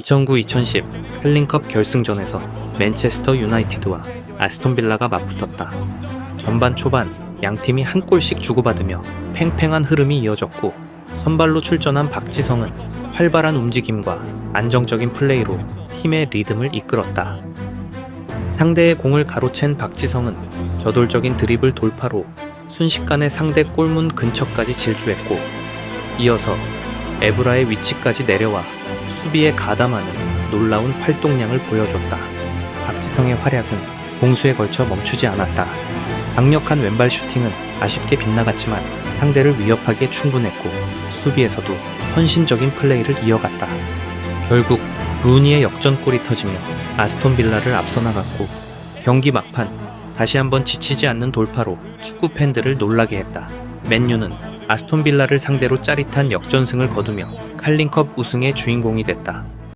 2009-2010 캘린컵 결승전에서 맨체스터 유나이티드와 아스톤 빌라가 맞붙었다. 전반 초반 양 팀이 한 골씩 주고받으며 팽팽한 흐름이 이어졌고 선발로 출전한 박지성은 활발한 움직임과 안정적인 플레이로 팀의 리듬을 이끌었다. 상대의 공을 가로챈 박지성은 저돌적인 드리블 돌파로 순식간에 상대 골문 근처까지 질주했고 이어서 에브라의 위치까지 내려와 수비에 가담하는 놀라운 활동량을 보여줬다. 박지성의 활약은 공수에 걸쳐 멈추지 않았다. 강력한 왼발 슈팅은 아쉽게 빗나갔지만 상대를 위협하기에 충분했고 수비에서도 헌신적인 플레이를 이어갔다. 결국 루니의 역전골이 터지며 아스톤 빌라를 앞서 나갔고 경기 막판 다시 한번 지치지 않는 돌파로 축구 팬들을 놀라게 했다. 맨유는 아스톤 빌라를 상대로 짜릿한 역전승을 거두며 칼링컵 우승의 주인공이 됐다.